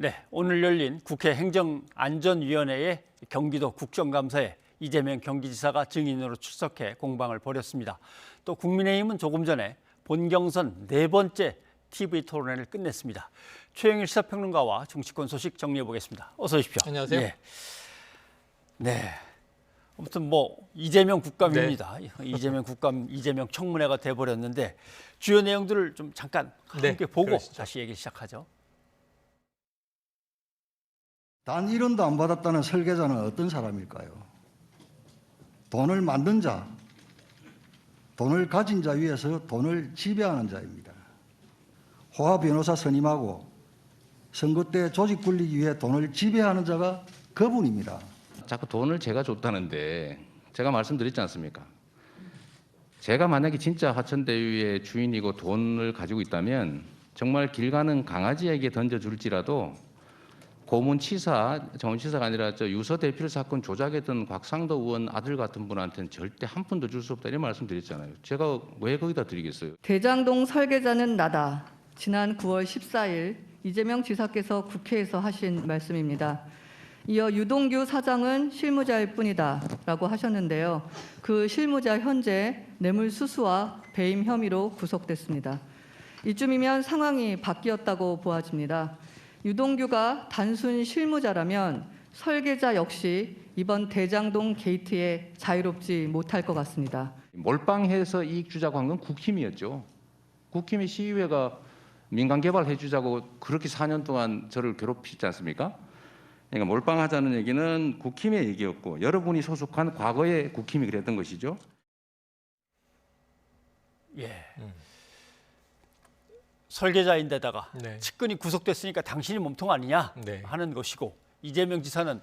네, 오늘 열린 국회 행정안전위원회의 경기도 국정감사에 이재명 경기지사가 증인으로 출석해 공방을 벌였습니다. 또 국민의힘은 조금 전에 본경선 네 번째 TV 토론회를 끝냈습니다. 최영일 시사평론가와 정치권 소식 정리해 보겠습니다. 어서 오십시오. 안녕하세요. 예. 네. 아무튼 뭐 이재명 국감입니다. 이재명 국감, 이재명 청문회가 돼 버렸는데 주요 내용들을 좀 잠깐 네, 함께 보고 그러시죠. 다시 얘기 시작하죠. 단 1원도 안 받았다는 설계자는 어떤 사람일까요? 돈을 만든 자, 돈을 가진 자 위에서 돈을 지배하는 자입니다. 호화 변호사 선임하고 선거 때 조직 굴리기 위해 돈을 지배하는 자가 그분입니다. 자꾸 돈을 제가 줬다는데 제가 말씀드렸지 않습니까? 제가 만약에 진짜 화천대유의 주인이고 돈을 가지고 있다면 정말 길 가는 강아지에게 던져줄지라도 고문 치사, 정치사가 아니라 저 유서 대필 사건 조작했던 곽상도 의원 아들 같은 분한테는 절대 한 푼도 줄 수 없다 이런 말씀 드렸잖아요. 제가 왜 거기다 드리겠어요? 대장동 설계자는 나다. 지난 9월 14일 이재명 지사께서 국회에서 하신 말씀입니다. 이어 유동규 사장은 실무자일 뿐이다 라고 하셨는데요. 그 실무자 현재 뇌물 수수와 배임 혐의로 구속됐습니다. 이쯤이면 상황이 바뀌었다고 보아집니다. 유동규가 단순 실무자라면 설계자 역시 이번 대장동 게이트에 자유롭지 못할 것 같습니다. 몰빵해서 이익 주자고 한 건 국힘이었죠. 국힘의 시의회가 민간 개발 해 주자고 그렇게 4년 동안 저를 괴롭히지 않습니까? 그러니까 몰빵하자는 얘기는 국힘의 얘기였고 여러분이 소속한 과거의 국힘이 그랬던 것이죠. 예. 음. 설계자인데다가 네. 측근이 구속됐으니까 당신이 몸통 아니냐 네. 하는 것이고 이재명 지사는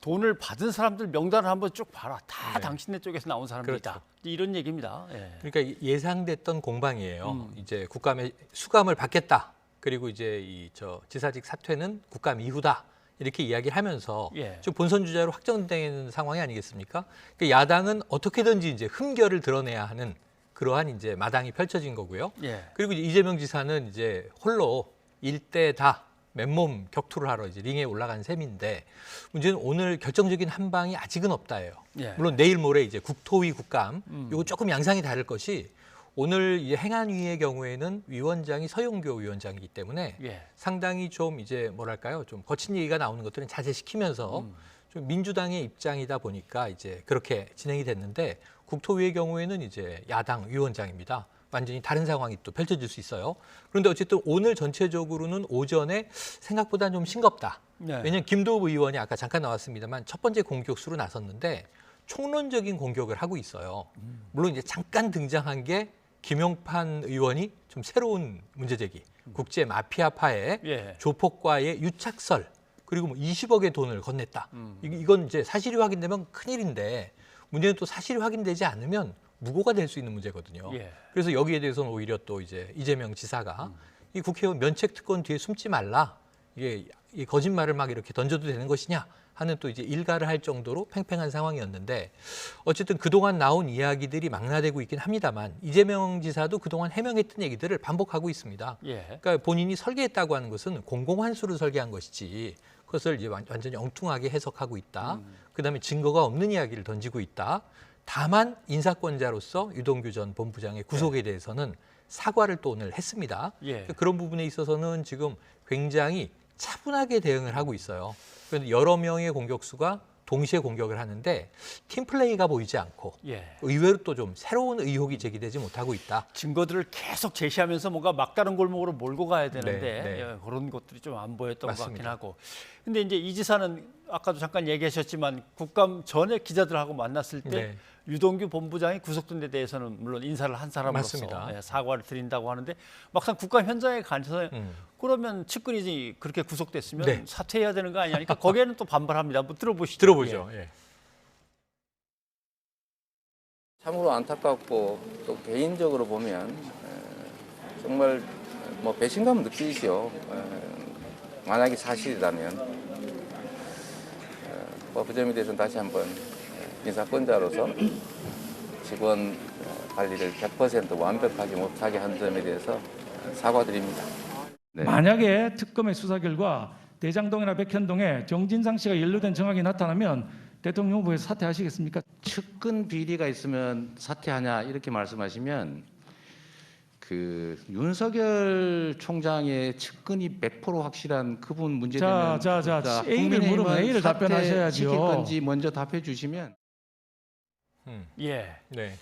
돈을 받은 사람들 명단을 한번 쭉 봐라. 다 네. 당신네 쪽에서 나온 사람들이다. 그렇죠. 이런 얘기입니다. 예. 그러니까 예상됐던 공방이에요. 음. 이제 국감의 수감을 받겠다. 그리고 이제 이 저 지사직 사퇴는 국감 이후다. 이렇게 이야기하면서 예. 좀 본선 주자로 확정되는 상황이 아니겠습니까? 그러니까 야당은 어떻게든지 이제 흠결을 드러내야 하는 그러한 이제 마당이 펼쳐진 거고요. 예. 그리고 이제 이재명 지사는 이제 홀로 일대 다 맨몸 격투를 하러 이제 링에 올라간 셈인데 문제는 오늘 결정적인 한 방이 아직은 없다예요. 예. 물론 내일 모레 이제 국토위 국감 음. 요거 조금 양상이 다를 것이 오늘 이 행안위의 경우에는 위원장이 서영교 위원장이기 때문에 예. 상당히 좀 이제 뭐랄까요 좀 거친 얘기가 나오는 것들은 자제시키면서 음. 좀 민주당의 입장이다 보니까 이제 그렇게 진행이 됐는데 국토위의 경우에는 이제 야당 위원장입니다. 완전히 다른 상황이 또 펼쳐질 수 있어요. 그런데 어쨌든 오늘 전체적으로는 오전에 생각보다 좀 싱겁다. 네. 왜냐하면 김도읍 의원이 아까 잠깐 나왔습니다만 첫 번째 공격수로 나섰는데 총론적인 공격을 하고 있어요. 물론 이제 잠깐 등장한 게 김용판 의원이 좀 새로운 문제 제기, 국제 마피아파의 예. 조폭과의 유착설 그리고 뭐 20억의 돈을 건넸다. 음. 이- 이건 이제 사실이 확인되면 큰일인데 문제는 또 사실이 확인되지 않으면 무고가 될 수 있는 문제거든요. 예. 그래서 여기에 대해서는 오히려 또 이제 이재명 지사가 이 국회의원 면책 특권 뒤에 숨지 말라. 이게 이 거짓말을 막 이렇게 던져도 되는 것이냐 하는 또 이제 일가를 할 정도로 팽팽한 상황이었는데 어쨌든 그동안 나온 이야기들이 망라되고 있긴 합니다만 이재명 지사도 그동안 해명했던 얘기들을 반복하고 있습니다. 예. 그러니까 본인이 설계했다고 하는 것은 공공환수를 설계한 것이지 그것을 이제 완- 완전히 엉뚱하게 해석하고 있다. 그다음에 증거가 없는 이야기를 던지고 있다. 다만 인사권자로서 유동규 전 본부장의 구속에 대해서는 사과를 또 오늘 했습니다. 예. 그런 부분에 있어서는 지금 굉장히 차분하게 대응을 하고 있어요. 그런데 여러 명의 공격수가 동시에 공격을 하는데 팀 플레이가 보이지 않고 예. 의외로 또 좀 새로운 의혹이 제기되지 못하고 있다. 증거들을 계속 제시하면서 뭔가 막다른 골목으로 몰고 가야 되는데 네, 네. 예, 그런 것들이 좀 안 보였던 것 같긴 맞습니다. 하고. 근데 이제 이 지사는 아까도 잠깐 얘기하셨지만 국감 전에 기자들하고 만났을 때 네. 유동규 본부장이 구속된 데 대해서는 물론 인사를 한 사람으로서 맞습니다. 예, 사과를 드린다고 하는데 막상 국감 현장에 가서 음. 그러면 측근이 그렇게 구속됐으면 네. 사퇴해야 되는 거 아니냐니까 거기에는 또 반발합니다. 한번 들어보시죠. 들어보죠. 예. 참으로 안타깝고 또 개인적으로 보면 에, 정말 뭐 배신감 느끼시죠. 에, 만약에 사실이라면 에, 뭐 그 점에 대해서는 다시 한번 에, 인사권자로서 직원 어, 관리를 100% 완벽하게 못하게 한 점에 대해서 사과드립니다. 네. 만약에 특검의 수사 결과 대장동이나 백현동에 정진상 씨가 연루된 정황이 나타나면 대통령 후보에서 사퇴하시겠습니까? 측근 비리가 있으면 사퇴하냐 이렇게 말씀하시면 그 윤석열 총장의 측근이 100% 확실한 그분 문제 되면 자, 자, 자, A를 국민의힘은 물으면 A를 답변하셔야죠. 시킬 건지 먼저 답해 주시면 음, 예. 네.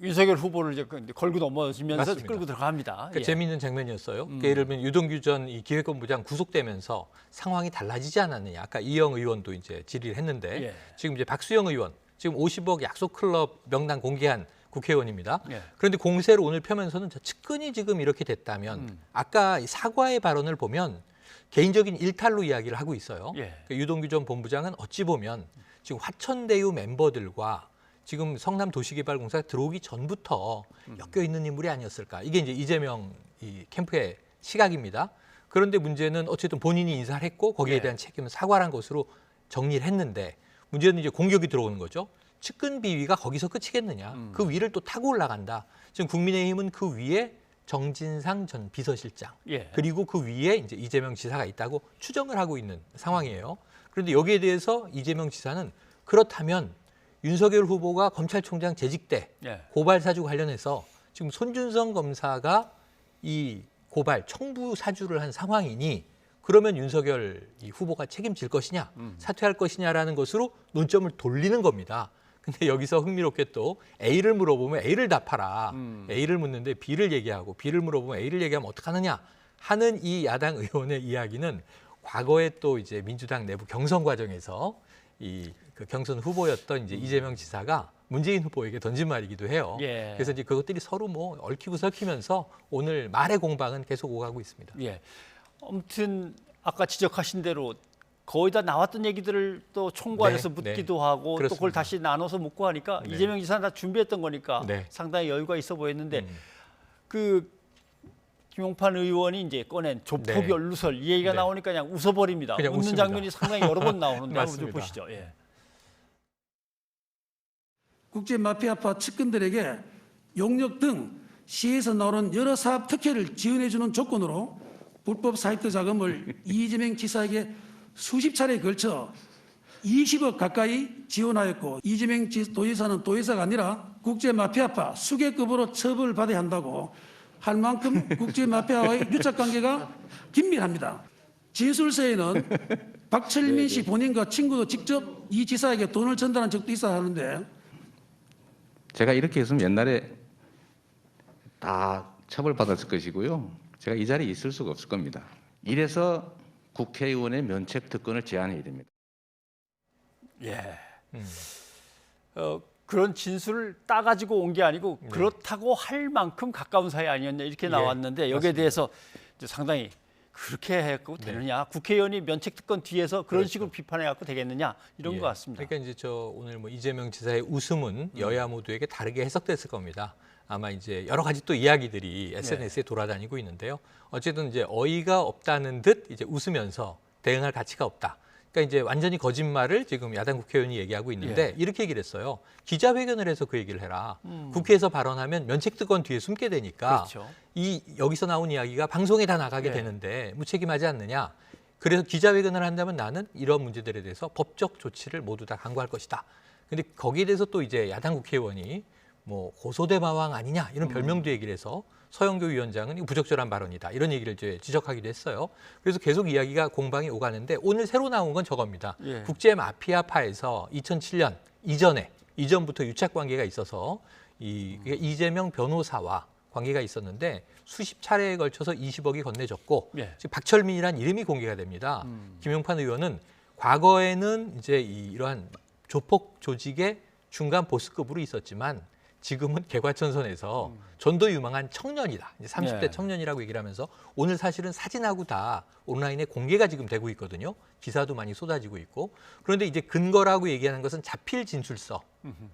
윤석열 후보를 이제 그- 걸고 넘어지면서 맞습니다. 끌고 들어갑니다. 그러니까 예. 재미있는 장면이었어요. 그러니까 예를 들면 유동규 전 이 기획본부장 구속되면서 상황이 달라지지 않았느냐. 아까 이영 의원도 이제 질의를 했는데 예. 지금 이제 박수영 의원 지금 50억 약속 클럽 명단 공개한 국회의원입니다. 예. 그런데 공세를 오늘 펴면서는 저 측근이 지금 이렇게 됐다면 음. 아까 이 사과의 발언을 보면 개인적인 일탈로 이야기를 하고 있어요. 예. 그 유동규 전 본부장은 어찌 보면 지금 화천대유 멤버들과 지금 성남 도시개발공사 들어오기 전부터 음. 엮여 있는 인물이 아니었을까. 이게 이제 이재명 이 캠프의 시각입니다. 그런데 문제는 어쨌든 본인이 인사를 했고 거기에 예. 대한 책임은 사과한 것으로 정리를 했는데 문제는 이제 공격이 들어오는 거죠. 측근 비위가 거기서 끝이겠느냐. 음. 그 위를 또 타고 올라간다. 지금 국민의힘은 그 위에 정진상 전 비서실장 예. 그리고 그 위에 이제 이재명 지사가 있다고 추정을 하고 있는 상황이에요. 그런데 여기에 대해서 이재명 지사는 그렇다면 윤석열 후보가 검찰총장 재직 때 예. 고발 사주 관련해서 지금 손준성 검사가 이 고발 청부 사주를 한 상황이니 그러면 윤석열 이 후보가 책임질 것이냐 사퇴할 것이냐라는 것으로 논점을 돌리는 겁니다. 근데 여기서 흥미롭게 또 A를 물어보면 A를 답하라. 음. A를 묻는데 B를 얘기하고 B를 물어보면 A를 얘기하면 어떡하느냐 하는 이 야당 의원의 이야기는 과거에 또 이제 민주당 내부 경선 과정에서 이 그 경선 후보였던 이제 이재명 지사가 문재인 후보에게 던진 말이기도 해요. 예. 그래서 이제 그것들이 서로 뭐 얽히고 설키면서 오늘 말의 공방은 계속 오가고 있습니다. 예. 아무튼 아까 지적하신 대로 거의 다 나왔던 얘기들을 또 총괄해서 네, 묻기도 하고 또 그걸 그렇습니다. 다시 나눠서 묻고 하니까 네. 이재명 지사는 다 준비했던 거니까 네. 상당히 여유가 있어 보였는데 음. 그 김용판 의원이 이제 꺼낸 조폭 네. 연루설 이 얘기가 네. 나오니까 그냥 웃어버립니다. 그냥 웃는 웃습니다. 장면이 상당히 여러 번 나오는데 한번. 보시죠. 예. 국제 마피아파 측근들에게 용역 등 시에서 나오는 여러 사업 특혜를 지원해주는 조건으로 불법 사이트 자금을 이재명 지사에게 수십 차례에 걸쳐 20억 가까이 지원하였고 이재명 지- 도지사는 도지사가 아니라 국제 마피아파 수계급으로 처벌받아야 한다고 할 만큼 국제 마피아와의 유착 관계가 긴밀합니다. 진술서에는 박철민 씨 본인과 친구도 직접 이 지사에게 돈을 전달한 적도 있어 하는데 제가 이렇게 했으면 옛날에 다 처벌받았을 것이고요. 제가 이 자리에 있을 수가 없을 겁니다. 이래서 국회의원의 면책 특권을 제한해야 됩니다. 예. 음. 어, 그런 진술을 따가지고 온 게 아니고 네. 그렇다고 할 만큼 가까운 사이 아니었냐 이렇게 예, 나왔는데 여기에 맞습니다. 대해서 이제 상당히 그렇게 해도 되느냐 국회의원이 면책특권 뒤에서 그런 네. 그렇죠. 식으로 비판해 갖고 되겠느냐 이런 예. 것 같습니다. 그러니까 이제 저 오늘 뭐 이재명 지사의 웃음은 여야 모두에게 다르게 해석됐을 겁니다. 아마 이제 여러 가지 또 이야기들이 SNS에 돌아다니고 있는데요. 어쨌든 이제 어이가 없다는 듯 이제 웃으면서 대응할 가치가 없다. 그러니까 이제 완전히 거짓말을 지금 야당 국회의원이 얘기하고 있는데 이렇게 얘기를 했어요. 기자회견을 해서 그 얘기를 해라. 국회에서 발언하면 면책특권 뒤에 숨게 되니까 그렇죠. 이 여기서 나온 이야기가 방송에 다 나가게 네. 되는데 무책임하지 않느냐. 그래서 기자회견을 한다면 나는 이런 문제들에 대해서 법적 조치를 모두 다 강구할 것이다. 근데 거기에 대해서 또 이제 야당 국회의원이 뭐 고소대 마왕 아니냐 이런 별명도 얘기를 해서 서영교 위원장은 부적절한 발언이다 이런 얘기를 이제 지적하기도 했어요. 그래서 계속 이야기가 공방이 오가는데 오늘 새로 나온 건 저겁니다. 예. 국제 마피아파에서 2007년 이전에 이전부터 유착 관계가 있어서 이 그게 이재명 변호사와 관계가 있었는데 수십 차례에 걸쳐서 20억이 건네졌고 예. 지금 박철민이란 이름이 공개가 됩니다. 김용판 의원은 과거에는 이제 이 이러한 조폭 조직의 중간 보스급으로 있었지만 지금은 개과천선에서 전도 유망한 청년이다. 이제 30대 네. 청년이라고 얘기를 하면서 오늘 사실은 사진하고 다 온라인에 공개가 지금 되고 있거든요. 기사도 많이 쏟아지고 있고. 그런데 이제 근거라고 얘기하는 것은 자필 진술서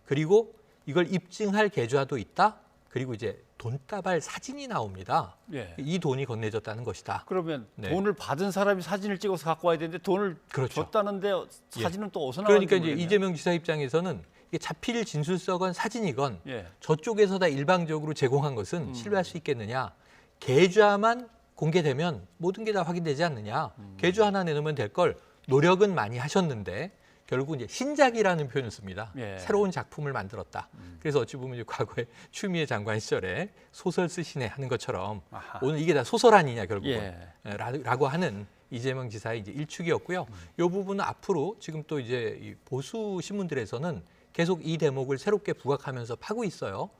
그리고 이걸 입증할 계좌도 있다. 그리고 이제 돈다발 사진이 나옵니다. 예. 이 돈이 건네졌다는 것이다. 그러면 네. 돈을 받은 사람이 사진을 찍어서 갖고 와야 되는데 돈을 그렇죠. 줬다는데 예. 사진은 또 어디서 나왔는지 그러니까 이제 모르겠네요. 이재명 지사 입장에서는 자필 진술서건 사진이건 예. 저쪽에서 다 일방적으로 제공한 것은 신뢰할 수 있겠느냐? 계좌만 공개되면 모든 게 다 확인되지 않느냐. 개주 하나 내놓으면 될 걸 노력은 많이 하셨는데 결국 이제 신작이라는 표현을 씁니다. 예. 새로운 작품을 만들었다. 그래서 어찌 보면 과거에 추미애 장관 시절에 소설 쓰시네 하는 것처럼 아하. 오늘 이게 다 소설 아니냐 결국은 예. 예, 라- 라고 하는 이재명 지사의 이제 일축이었고요. 이 부분은 앞으로 지금 또 이제 이 보수 신문들에서는 계속 이 대목을 새롭게 부각하면서 파고 있어요.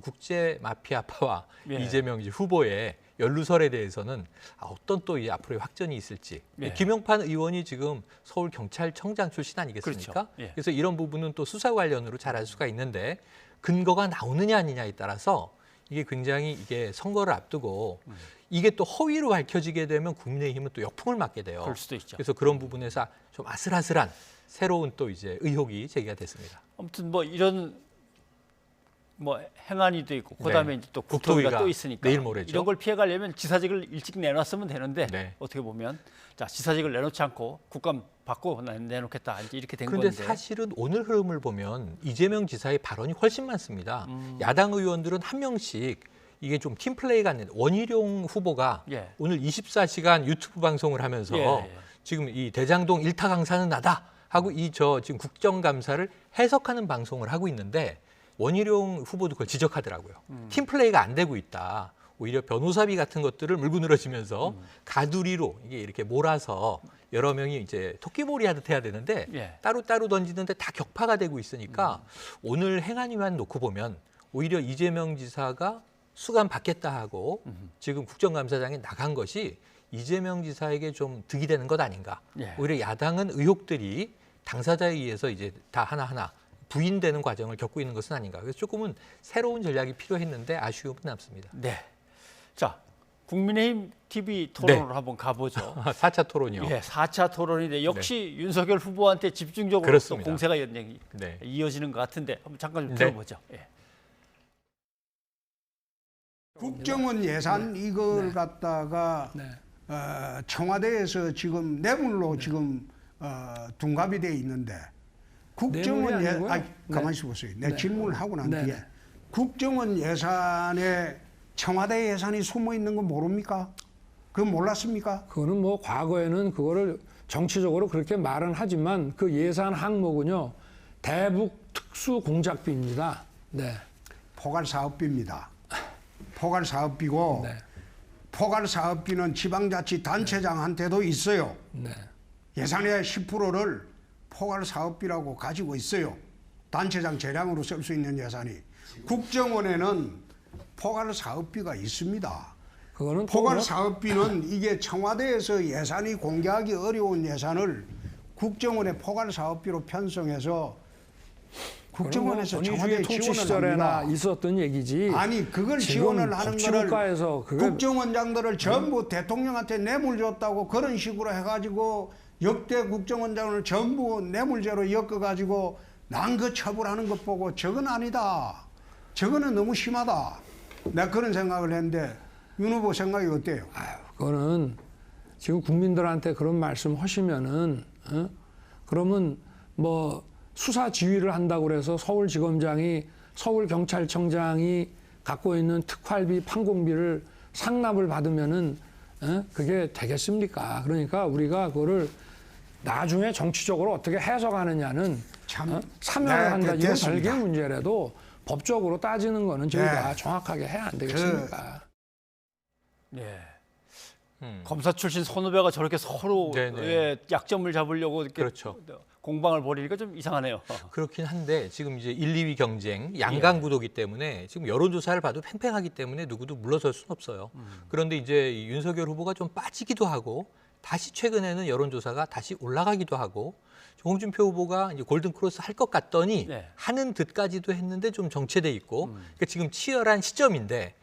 국제 마피아파와 예. 이재명 후보의 연루설에 대해서는 아, 어떤 또 이 앞으로의 확전이 있을지. 예. 김영판 의원이 지금 서울 경찰청장 출신 아니겠습니까? 그렇죠. 예. 그래서 이런 부분은 또 수사 관련으로 잘할 수가 있는데 근거가 나오느냐 아니냐에 따라서 이게 굉장히 이게 선거를 앞두고 음. 이게 또 허위로 밝혀지게 되면 국민의힘은 또 역풍을 맞게 돼요. 그럴 수도 있죠. 그래서 그런 부분에서 좀 아슬아슬한 새로운 또 이제 의혹이 제기가 됐습니다. 아무튼 뭐 이런 뭐 행안위도 있고 그다음에 네. 이제 또 국토위가 국토위가 또 있으니까 내일 모레죠. 이런 걸 피해가려면 지사직을 일찍 내놨으면 되는데 네. 어떻게 보면 자 지사직을 내놓지 않고 국감 받고 내- 내놓겠다 이제 이렇게 된 그런데 건데 사실은 오늘 흐름을 보면 이재명 지사의 발언이 훨씬 많습니다. 음. 야당 의원들은 한 명씩 이게 좀 팀플레이가 안 되는 원희룡 후보가 예. 오늘 24시간 유튜브 방송을 하면서 예, 예. 지금 이 대장동 일타 강사는 나다 하고 이 저 지금 국정감사를 해석하는 방송을 하고 있는데 원희룡 후보도 그걸 지적하더라고요. 음. 팀플레이가 안 되고 있다. 오히려 변호사비 같은 것들을 물고 늘어지면서 음. 가두리로 이게 이렇게 몰아서 여러 명이 이제 토끼몰이 하듯 해야 되는데 예. 따로따로 던지는데 다 격파가 되고 있으니까 오늘 행안위만 놓고 보면 오히려 이재명 지사가 수감 받겠다 하고 지금 국정감사장에 나간 것이 이재명 지사에게 좀 득이 되는 것 아닌가. 예. 오히려 야당은 의혹들이 당사자에 의해서 이제 다 하나하나 부인되는 과정을 겪고 있는 것은 아닌가. 그래서 조금은 새로운 전략이 필요했는데 아쉬움은 남습니다. 네. 자 국민의힘 TV 토론으로 네. 한번 가보죠. 4차 토론이요. 예, 4차 토론인데 역시 윤석열 후보한테 집중적으로 또 그렇습니다. 공세가 연장이 네. 이어지는 것 같은데 한번 잠깐 좀 네. 들어보죠. 예. 국정원 예산 이걸 갖다가 어, 청와대에서 지금 뇌물로 지금 어, 둔갑이 돼 있는데 국정원 예. 아 네. 가만히 있어 보세요. 내 네. 질문을 하고 난 네, 뒤에 네. 국정원 예산에 청와대 예산이 숨어 있는 거 모릅니까? 그 몰랐습니까? 그거는 뭐 과거에는 그거를 정치적으로 그렇게 말은 하지만 그 예산 항목은요 대북 특수 공작비입니다. 네. 포괄 사업비입니다. 포괄 사업비고 네. 포괄 사업비는 지방자치 단체장한테도 있어요. 네. 예산의 10%를 포괄 사업비라고 가지고 있어요. 단체장 재량으로 쓸 수 있는 예산이. 국정원에는 포괄 사업비가 있습니다. 그거는 또 포괄 뭐- 사업비는 이게 청와대에서 예산이 공개하기 어려운 예산을 국정원의 포괄 사업비로 편성해서 국정원에서 뭐 권위주의 통치 지원을 시절에나 합니다. 있었던 얘기지. 아니 그걸 지원을 하는 거를 국정원장들을 전부 대통령한테 뇌물 줬다고 그런 식으로 해가지고 역대 국정원장을 전부 뇌물죄로 엮어가지고 난그 처벌하는 것 보고 저건 아니다. 저거는 너무 심하다. 내가 그런 생각을 했는데 윤 후보 생각이 어때요? 아유, 그거는 지금 국민들한테 그런 말씀 하시면은 어? 그러면 뭐 수사 지휘를 한다고 그래서 서울지검장이 서울경찰청장이 갖고 있는 특활비 판공비를 상납을 받으면은 어? 그게 되겠습니까? 그러니까 우리가 그거를 나중에 정치적으로 어떻게 해석하느냐는 참, 어? 참여를 네, 한다 이건. 별개 문제라도 법적으로 따지는 거는 저희가 네. 정확하게 해야 안 되겠습니까? 예. 음. 검사 출신 선후배가 저렇게 서로 네네. 의 약점을 잡으려고 이렇게 그렇죠. 공방을 벌이니까 좀 이상하네요. 그렇긴 한데 지금 이제 1, 2위 경쟁 양강 구도기 때문에 지금 여론 조사를 봐도 팽팽하기 때문에 누구도 물러설 수는 없어요. 그런데 이제 이 윤석열 후보가 좀 빠지기도 하고 다시 최근에는 여론 조사가 다시 올라가기도 하고 홍준표 후보가 이제 골든 크로스 할 것 같더니 네. 하는 듯까지도 했는데 좀 정체돼 있고 그러니까 지금 치열한 시점인데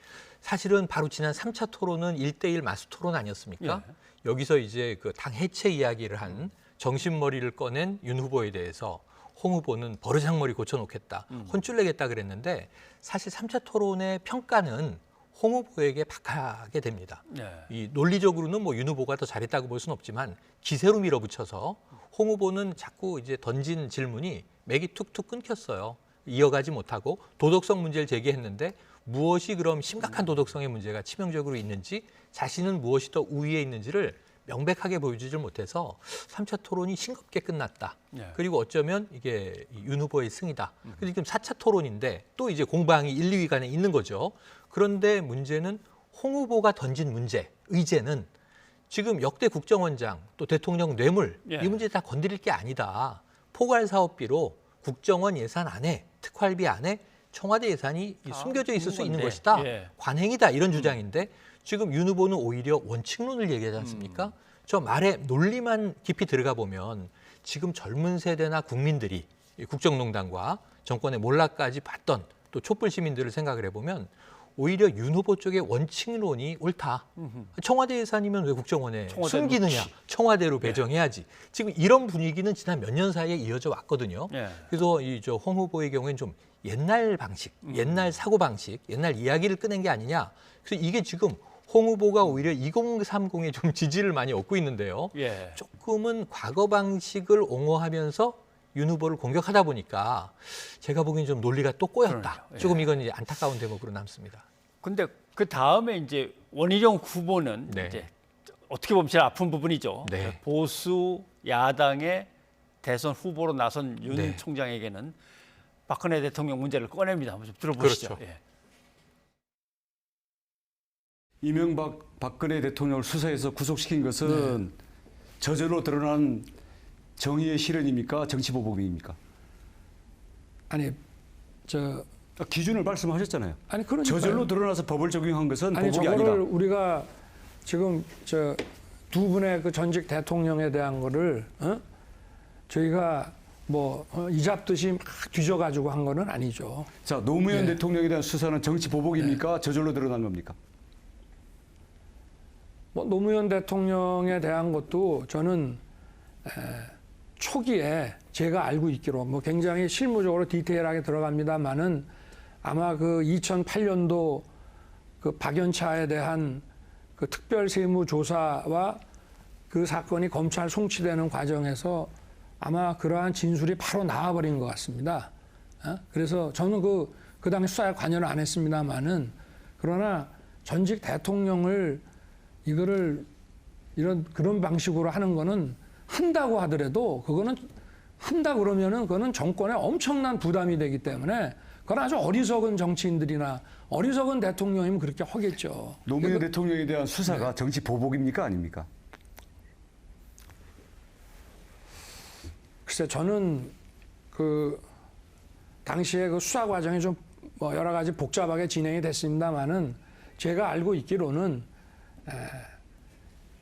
사실은 바로 지난 3차 토론은 1대1 마수 토론 아니었습니까? 여기서 이제 그 당 해체 이야기를 한 정신머리를 꺼낸 윤 후보에 대해서 홍 후보는 버르장머리 고쳐놓겠다, 혼쭐 내겠다 그랬는데 사실 3차 토론의 평가는 홍 후보에게 박하게 됩니다. 네. 이 논리적으로는 뭐 윤 후보가 더 잘했다고 볼 수는 없지만 기세로 밀어붙여서 홍 후보는 자꾸 이제 던진 질문이 맥이 툭툭 끊겼어요. 이어가지 못하고 도덕성 문제를 제기했는데 무엇이 그럼 심각한 도덕성의 문제가 치명적으로 있는지 자신은 무엇이 더 우위에 있는지를 명백하게 보여주질 못해서 삼차 토론이 싱겁게 끝났다. 예. 그리고 어쩌면 이게 이윤 후보의 승이다. 근데 지금 사차 토론인데 또 이제 공방이 1, 2위 간에 있는 거죠. 그런데 문제는 홍 후보가 던진 문제, 의제는 지금 역대 국정원장 또 대통령 뇌물 예. 이 문제 다 건드릴 게 아니다. 포괄 사업비로 국정원 예산 안에 특활비 안에 청와대 예산이 아, 숨겨져 있을 수 있는. 것이다. 예. 관행이다 이런 주장인데 지금 윤 후보는 오히려 원칙론을 얘기하지 않습니까? 저 말에 논리만 깊이 들어가 보면 지금 젊은 세대나 국민들이 이 국정농단과 정권의 몰락까지 봤던 또 촛불 시민들을 생각을 해보면 오히려 윤 후보 쪽의 원칙론이 옳다. 청와대 예산이면 왜 국정원에 숨기느냐? 넣지. 청와대로 배정해야지. 지금 이런 분위기는 지난 몇 년 사이에 이어져 왔거든요. 예. 그래서 이 저 홍 후보의 경우에는 좀 옛날 방식, 옛날 사고 방식, 옛날 이야기를 꺼낸 게 아니냐. 그래서 이게 지금 홍 후보가 오히려 2030에 좀 지지를 많이 얻고 있는데요. 예. 조금은 과거 방식을 옹호하면서 윤 후보를 공격하다 보니까 제가 보기엔 좀 논리가 또 꼬였다. 예. 조금 이건 이제 안타까운 대목으로 남습니다. 근데 그 다음에 이제 원희룡 후보는 네. 이제 어떻게 보면 제일 아픈 부분이죠. 네. 보수 야당의 대선 후보로 나선 윤 네. 총장에게는 박근혜 대통령 문제를 꺼냅니다. 한번 좀 들어보시죠. 그렇죠. 예. 이명박 박근혜 대통령을 수사해서 구속시킨 것은 저절로 드러난 정의의 실현입니까? 정치보복입니까? 아니 저 기준을 말씀하셨잖아요. 아니 그러니까 저절로 드러나서 법을 적용한 것은 아니 보복이 아니다. 우리가 지금 저 두 분의 그 전직 대통령에 대한 거를 어? 저희가 뭐 어, 이잡듯이 막 뒤져가지고 한 거는 아니죠. 자 노무현 네. 대통령에 대한 수사는 정치 보복입니까? 저절로 드러난 겁니까? 뭐 노무현 대통령에 대한 것도 저는 에, 초기에 제가 알고 있기로 뭐 굉장히 실무적으로 디테일하게 들어갑니다만은 아마 그 2008년도 그 박연차에 대한 그 특별 세무 조사와 그 사건이 검찰 송치되는 과정에서 아마 그러한 진술이 바로 나와버린 것 같습니다. 어? 그래서 저는 그, 그 당시 수사에 관여를 안 했습니다만은 그러나 전직 대통령을 이거를 이런 그런 방식으로 하는 거는 한다고 하더라도 그거는 한다 그러면은 그거는 정권에 엄청난 부담이 되기 때문에 그건 아주 어리석은 정치인들이나 어리석은 대통령이면 그렇게 하겠죠. 노무현 대통령에 대한 수사가 정치 보복입니까? 아닙니까? 글쎄 저는 그 당시에 그 수사 과정이 좀 뭐 여러 가지 복잡하게 진행이 됐습니다만은 제가 알고 있기로는 에,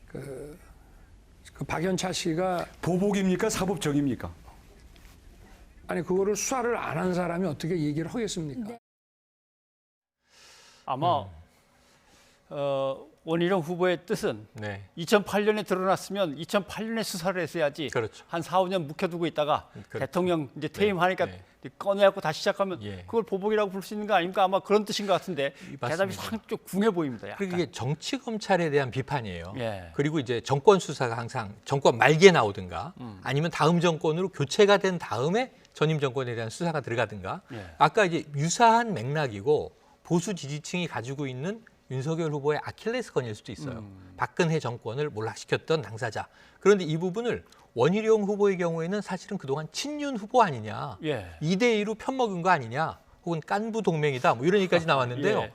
그, 그 박연차 씨가 보복입니까? 사법정입니까? 아니 그거를 수사를 안 한 사람이 어떻게 얘기를 하겠습니까? 아마 음. 어, 원희룡 후보의 뜻은 네. 2008년에 드러났으면 2008년에 수사를 했어야지. 그렇죠. 한 4, 5년 묵혀두고 있다가 그렇죠. 대통령 이제 퇴임하니까 네. 꺼내갖고 다시 시작하면 예. 그걸 보복이라고 부를 수 있는 거 아닙니까? 아마 그런 뜻인 것 같은데 맞습니다. 대답이 상좀 궁해 보입니다. 약간. 이게 정치 검찰에 대한 비판이에요. 예. 그리고 이제 정권 수사가 항상 정권 말기에 나오든가 음. 아니면 다음 정권으로 교체가 된 다음에 전임 정권에 대한 수사가 들어가든가 예. 아까 이제 유사한 맥락이고 보수 지지층이 가지고 있는 윤석열 후보의 아킬레스건일 수도 있어요. 음. 박근혜 정권을 몰락시켰던 당사자. 그런데 이 부분을 원희룡 후보의 경우에는 사실은 그동안 친윤 후보 아니냐. 예. 이대 2로 편먹은 거 아니냐. 혹은 깐부 동맹이다. 뭐 이런 얘기까지 나왔는데요.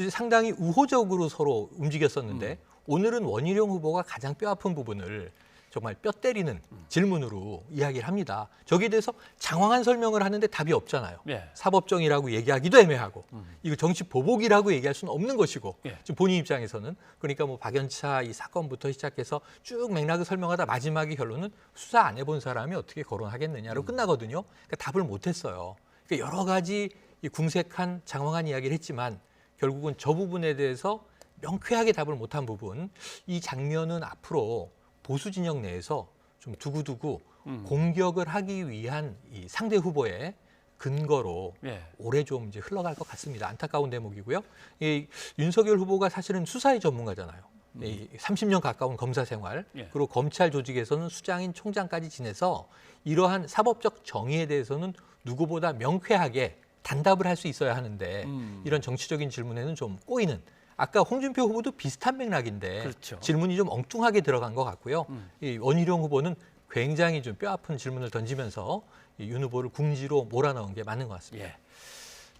예. 상당히 우호적으로 서로 움직였었는데 음. 오늘은 원희룡 후보가 가장 뼈아픈 부분을 정말 뼈 때리는 질문으로 이야기를 합니다. 저기에 대해서 장황한 설명을 하는데 답이 없잖아요. 예. 사법정이라고 얘기하기도 애매하고 이거 정치 보복이라고 얘기할 수는 없는 것이고 예. 지금 본인 입장에서는 그러니까 뭐 박연차 이 사건부터 시작해서 쭉 맥락을 설명하다 마지막에 결론은 수사 안 해본 사람이 어떻게 거론하겠느냐로 끝나거든요. 그러니까 답을 못 했어요. 그러니까 여러 가지 이 궁색한 장황한 이야기를 했지만 결국은 저 부분에 대해서 명쾌하게 답을 못한 부분 이 장면은 앞으로 보수 진영 내에서 좀 두고두고 공격을 하기 위한 이 상대 후보의 근거로 예. 올해 좀 이제 흘러갈 것 같습니다. 안타까운 대목이고요. 이 윤석열 후보가 사실은 수사의 전문가잖아요. 이 30년 가까운 검사 생활 예. 그리고 검찰 조직에서는 수장인 총장까지 지내서 이러한 사법적 정의에 대해서는 누구보다 명쾌하게 단답을 할 수 있어야 하는데 음. 이런 정치적인 질문에는 좀 꼬이는. 아까 홍준표 후보도 비슷한 맥락인데 그렇죠. 질문이 좀 엉뚱하게 들어간 것 같고요. 음. 이 원희룡 후보는 굉장히 좀 뼈아픈 질문을 던지면서 이윤 후보를 궁지로 몰아넣은 게 맞는 것 같습니다. 예.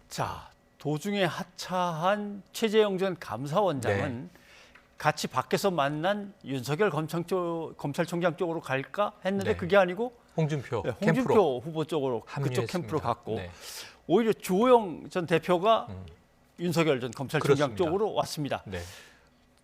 자, 도중에 하차한 최재형 전 감사원장은 네. 같이 밖에서 만난 윤석열 검찰 쪽, 검찰총장 쪽으로 갈까 했는데 네. 그게 아니고 홍준표, 네, 홍준표 캠프로 후보 쪽으로 그쪽 합류했습니다. 캠프로 갔고 네. 오히려 주호영 전 대표가 음. 윤석열 전 검찰총장 그렇습니다. 쪽으로 왔습니다. 네.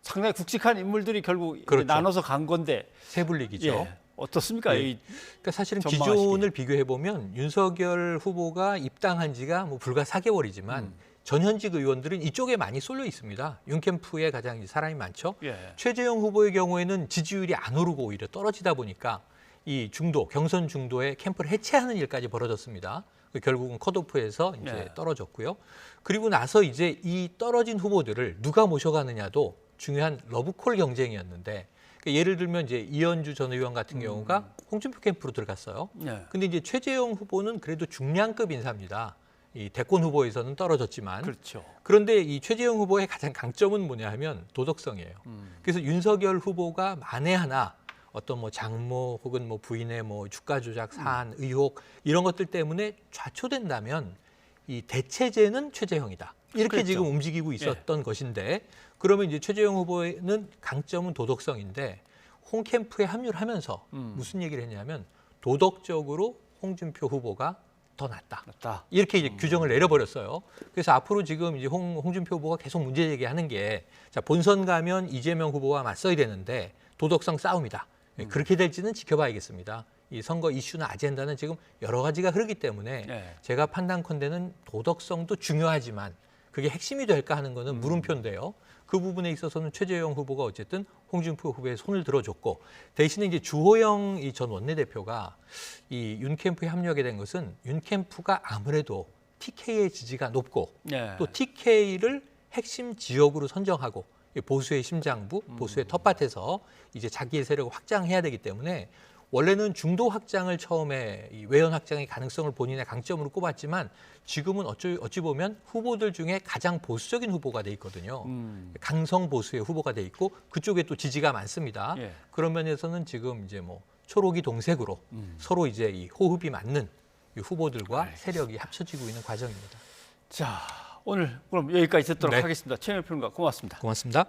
상당히 굵직한 인물들이 결국 그렇죠. 나눠서 간 건데 세 분리기죠. 예, 어떻습니까? 네. 이 그러니까 사실은 전망하시기에. 기존을 비교해 보면 윤석열 후보가 입당한 지가 뭐 불과 4개월이지만 음. 전현직 의원들은 이쪽에 많이 쏠려 있습니다. 윤 캠프에 가장 사람이 많죠. 예. 최재형 후보의 경우에는 지지율이 안 오르고 오히려 떨어지다 보니까 이 중도 경선 중도의 캠프를 해체하는 일까지 벌어졌습니다. 결국은 컷오프에서 이제 네. 떨어졌고요. 그리고 나서 이제 이 떨어진 후보들을 누가 모셔가느냐도 중요한 러브콜 경쟁이었는데 그러니까 예를 들면 이제 이현주 전 의원 같은 음. 경우가 홍준표 캠프로 들어갔어요. 예. 근데 이제 최재형 후보는 그래도 중량급 인사입니다. 이 대권 후보에서는 떨어졌지만 그렇죠. 그런데 이 최재형 후보의 가장 강점은 뭐냐 하면 도덕성이에요. 음. 그래서 윤석열 후보가 만에 하나 어떤 뭐 장모 혹은 뭐 부인의 뭐 주가 조작 사안 의혹 이런 것들 때문에 좌초된다면 이 대체제는 최재형이다. 이렇게 그랬죠. 지금 움직이고 있었던 것인데 그러면 이제 최재형 후보는 강점은 도덕성인데 홍 캠프에 합류를 하면서 음. 무슨 얘기를 했냐면 도덕적으로 홍준표 후보가 더 낫다. 맞다. 이렇게 이제 규정을 내려버렸어요. 그래서 앞으로 지금 이제 홍, 홍준표 후보가 계속 문제 제기하는 게 자, 본선 가면 이재명 후보와 맞서야 되는데 도덕성 싸움이다. 예, 그렇게 될지는 지켜봐야겠습니다. 이 선거 이슈나 아젠다는 지금 여러 가지가 흐르기 때문에 네. 제가 판단컨대는 도덕성도 중요하지만 그게 핵심이 될까 하는 거는 물음표인데요. 그 부분에 있어서는 최재형 후보가 어쨌든 홍준표 후보의 손을 들어줬고 대신에 이제 주호영 이 전 원내대표가 이 윤 캠프에 합류하게 된 것은 윤 캠프가 아무래도 TK의 지지가 높고 예. 또 TK를 핵심 지역으로 선정하고 이 보수의 심장부, 보수의 텃밭에서 이제 자기의 세력을 확장해야 되기 때문에 원래는 중도 확장을 처음에 이 외연 확장의 가능성을 본인의 강점으로 꼽았지만 지금은 어찌, 어찌 보면 후보들 중에 가장 보수적인 후보가 돼 있거든요. 음. 강성 보수의 후보가 돼 있고 그쪽에 또 지지가 많습니다. 예. 그런 면에서는 지금 이제 뭐 초록이 동색으로 음. 서로 이제 이 호흡이 맞는 이 후보들과 알겠습니다. 세력이 합쳐지고 있는 과정입니다. 자, 오늘 그럼 여기까지 듣도록 네. 하겠습니다. 최영일 평론가 고맙습니다. 고맙습니다.